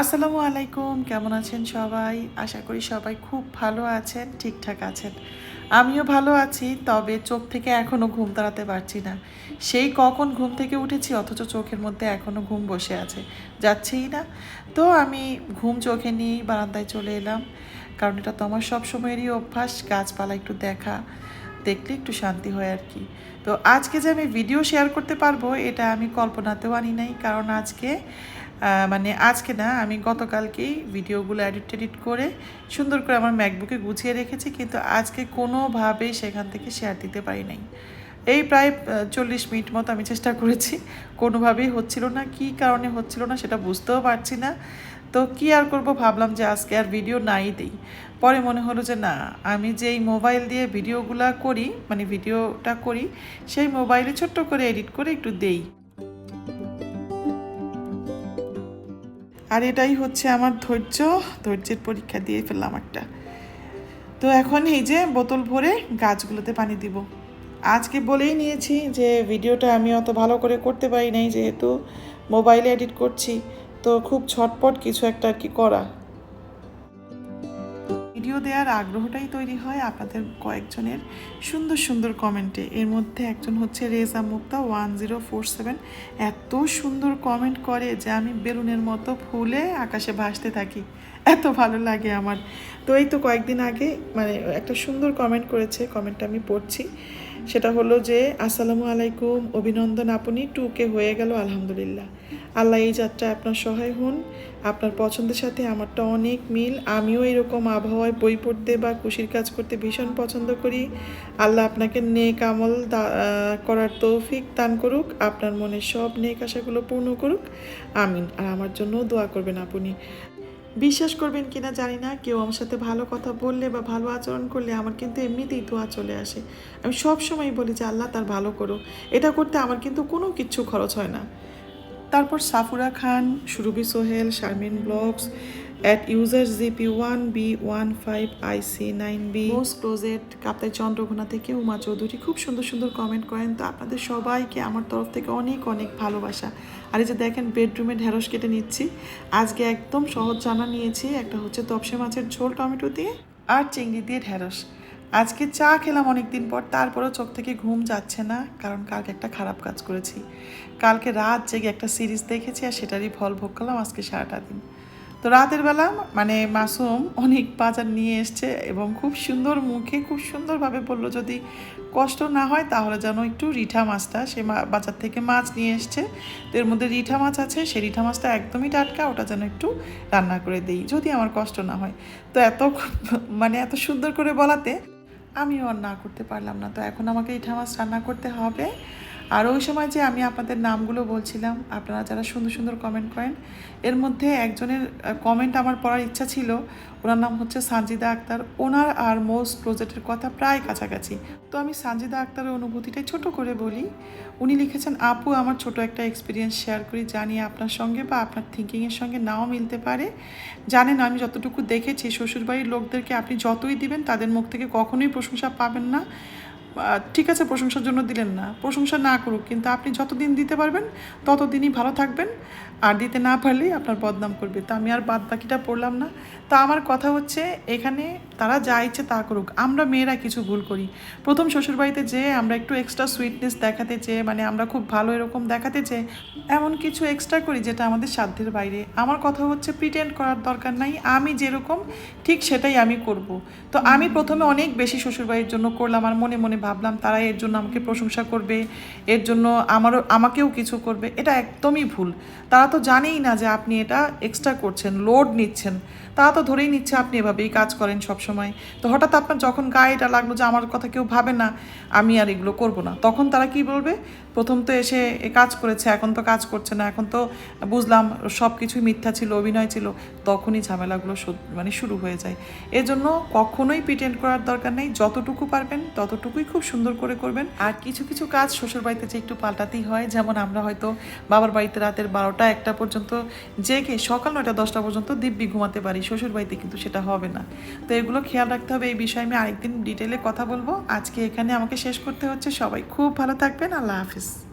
আসসালামু আলাইকুম, কেমন আছেন সবাই? আশা করি সবাই খুব ভালো আছেন, ঠিকঠাক আছেন। আমিও ভালো আছি, তবে চোখ থেকে এখনও ঘুম তাড়াতে পারছি না। সেই কখন ঘুম থেকে উঠেছি, অথচ চোখের মধ্যে এখনও ঘুম বসে আছে। যাচ্ছেই না। তো আমি ঘুম চোখে নিয়েই বারান্দায় চলে এলাম। কারণ এটা তো আমার সবসময়েরই অভ্যাস, গাছপালা একটু দেখা, দেখলে একটু শান্তি হয় আর কি। তো আজকে যে আমি ভিডিও শেয়ার করতে পারব, এটা আমি কল্পনাতেও আনি নাই। কারণ আজকে মানে আজকে না, আমি গতকালকেই ভিডিওগুলো এডিট টেডিট করে সুন্দর করে আমার ম্যাকবুকে গুছিয়ে রেখেছি, কিন্তু আজকে কোনোভাবেই সেখান থেকে শেয়ার দিতে পারি নাই। এই প্রায় চল্লিশ মিনিট মতো আমি চেষ্টা করেছি, কোনোভাবেই হচ্ছিল না, কী কারণে হচ্ছিল না সেটা বুঝতেও পারছি না। তো কি আর করব ভাবলাম যে আজকে আর ভিডিও নাই দিই। পরে মনে হলো যে না, আমি যেই মোবাইল দিয়ে ভিডিওগুলা করি মানে ভিডিওটা করি, সেই মোবাইলে ছোট্ট করে এডিট করে একটু দেই। আর এটাই হচ্ছে আমার ধৈর্য, ধৈর্যের পরীক্ষা দিয়ে ফেললাম একটা। তো এখন এই যে বোতল ভরে গাছগুলোতে পানি দিব। আজকে বলেই নিয়েছি যে ভিডিওটা আমি অত ভালো করে করতে পারি নাই যেহেতু মোবাইলে এডিট করছি। তো খুব ছটপট কিছু একটা আর কি করা। ভিডিও দেওয়ার আগ্রহটাই তৈরি হয় আপনাদের কয়েকজনের সুন্দর সুন্দর কমেন্টে। এর মধ্যে একজন হচ্ছে Reza Mukta one zero four seven. এত সুন্দর কমেন্ট করে যে আমি বেলুনের মতো ফুলে আকাশে ভাসতে থাকি। এত ভালো লাগে আমার। তো এই তো কয়েকদিন আগে মানে একটা সুন্দর কমেন্ট করেছে, কমেন্টটা আমি পড়ছি। সেটা হলো যে, আসসালামু আলাইকুম, অভিনন্দন আপনি টুকে হয়ে গেল, আলহামদুলিল্লাহ। আল্লাহ এই যাত্রা আপনার সহায় হন। আপনার পছন্দের সাথে আমারটা অনেক মিল। আমিও এরকম আবহাওয়ায় বই পড়তে বা খুশির কাজ করতে ভীষণ পছন্দ করি। আল্লাহ আপনাকে নেক আমল করার তৌফিক দান করুক। আপনার মনের সব নেক আশাগুলো পূর্ণ করুক। আমিন। আর আমার জন্যও দোয়া করবেন আপনি। বিশ্বাস করবেন কিনা জানি না। কেউ আমার সাথে ভালো কথা বললে বা ভালো আচরণ করলে আমার কিন্তু এমনিতেই দোয়া চলে আসে। আমি সব সময় বলি যে, আল্লাহ তার ভালো করো এটা করতে আমার কিন্তু কোনো কিচ্ছু খরচ হয় না। তারপর Safura Khan, Surovi Sohel, Sharmin blogs at user GP one B one five IC nine B most closet Kaptai Chandraghona থেকে উমা চৌধুরী খুব সুন্দর সুন্দর কমেন্ট করেন। তো আপনাদের সবাইকে আমার তরফ থেকে অনেক অনেক ভালোবাসা। আর এই যে দেখেন বেডরুমে ঢেঁড়স কেটে নিচ্ছি। আজকে একদম সহজ জানা নিয়েছি। একটা হচ্ছে তপসে মাছের ঝোল টমেটো দিয়ে আর চিংড়ি দিয়ে ঢেঁড়স। আজকে চা খেলাম অনেক দিন পর, তারপরেও চোখ থেকে ঘুম যাচ্ছে না, কারণ কালকে একটা খারাপ কাজ করেছি। কালকে রাত জেগে একটা সিরিজ দেখেছি আর সেটারই ফল ভোগ করলাম আজকে সারাটা দিন। তো রাতের বেলা মানে মাসুম অনেক বাজার নিয়ে এসছে এবং খুব সুন্দর মুখে খুব সুন্দরভাবে বলল, যদি কষ্ট না হয় তাহলে যেন একটু রিঠা মাছটা। সে বাজার থেকে মাছ নিয়ে এসছে। তো এর মধ্যে রিঠা মাছ আছে সেই রিঠা মাছটা একদমই টাটকা, ওটা যেন একটু রান্না করে দিই, যদি আমার কষ্ট না হয়। তো এত মানে এত সুন্দর করে বলাতে আমিও না করতে পারলাম না। তো এখন আমাকে এই ঠামাস রান্না করতে হবে। আর ওই সময় যে আমি আপনাদের নামগুলো বলছিলাম, আপনারা যারা সুন্দর সুন্দর কমেন্ট করেন, এর মধ্যে একজনের কমেন্ট আমার পড়ার ইচ্ছা ছিল, ওনার নাম হচ্ছে সানজিদা আক্তার। ওনার আর মোস্ট প্রজেক্টের কথা প্রায় কাছাকাছি। তো আমি সানজিদা আক্তারের অনুভূতিটাই ছোট করে বলি। উনি লিখেছেন, আপু, আমার ছোট একটা এক্সপিরিয়েন্স শেয়ার করি, জানি আপনার সঙ্গে বা আপনার থিঙ্কিংয়ের সঙ্গে নাও মিলতে পারে। জানেন, আমি যতটুকু দেখেছি, শ্বশুরবাড়ির লোকদেরকে আপনি যতই দিবেন, তাদের মুখ থেকে কখনোই প্রশংসা পাবেন না। ঠিক আছে, প্রশংসার জন্য দিলেন না। প্রশংসা না করুক, কিন্তু আপনি যতদিন দিতে পারবেন, ততদিনই ভালো থাকবেন। আর দিতে না পারলেই আপনার বদনাম করবে। তা আমি আর বাদ বাকিটা পড়লাম না। তা আমার কথা হচ্ছে, এখানে তারা যা ইচ্ছে তা করুক। আমরা মেয়েরা কিছু ভুল করি। প্রথম শ্বশুরবাড়িতে যেয়ে আমরা একটু এক্সট্রা সুইটনেস দেখাতে চেয়ে মানে আমরা খুব ভালো এরকম দেখাতে চেয়ে, এমন কিছু এক্সট্রা করি যেটা আমাদের সাধ্যের বাইরে। আমার কথা হচ্ছে প্রিটেন্ড করার দরকার নাই। আমি যেরকম, ঠিক সেটাই আমি করব। তো আমি প্রথমে অনেক বেশি শ্বশুরবাড়ির জন্য করলাম, আর মনে মনে ভাবলাম তারা এর জন্য আমাকে প্রশংসা করবে, এর জন্য আমারও, আমাকেও কিছু করবে, এটা একদমই ভুল। তারা তো জানেই না যে আপনি এটা এক্সট্রা করছেন লোড নিচ্ছেন। তারা তো ধরেই নিচ্ছে আপনি এভাবেই কাজ করেন সব সময় তো হঠাৎ আপনার যখন গায়ে এটা লাগল যে আমার কথা কেউ ভাবে না, আমি আর এগুলো করব না। তখন তারা কি বলবে? প্রথম তো এসে এ কাজ করেছে, এখন তো কাজ করছে না, এখন তো বুঝলাম সব কিছুই মিথ্যা ছিল, অভিনয় ছিল, তখনই ঝামেলাগুলো মানে শুরু হয়ে যায়। এজন্য কখনোই প্রিটেন্ড করার দরকার নেই, যতটুকু পারবেন ততটুকুই খুব সুন্দর করে করবেন। আর কিছু কিছু কাজ শ্বশুর বাড়িতে যে একটু পাল্টাতেই হয়, যেমন আমরা হয়তো বাবার বাড়িতে রাতের বারোটা একটা পর্যন্ত জেগে সকাল নয়টা দশটা পর্যন্ত দিব্যি ঘুমাতে পারি শ্বশুর বাড়িতে কিন্তু সেটা হবে না। তো এগুলো খেয়াল রাখতে হবে, এই বিষয়ে আমি আরেকদিন ডিটেলে কথা বলব। আজকে এখানে আমাকে শেষ করতে হচ্ছে। সবাই খুব ভালো থাকবেন। আল্লাহ হাফিজ।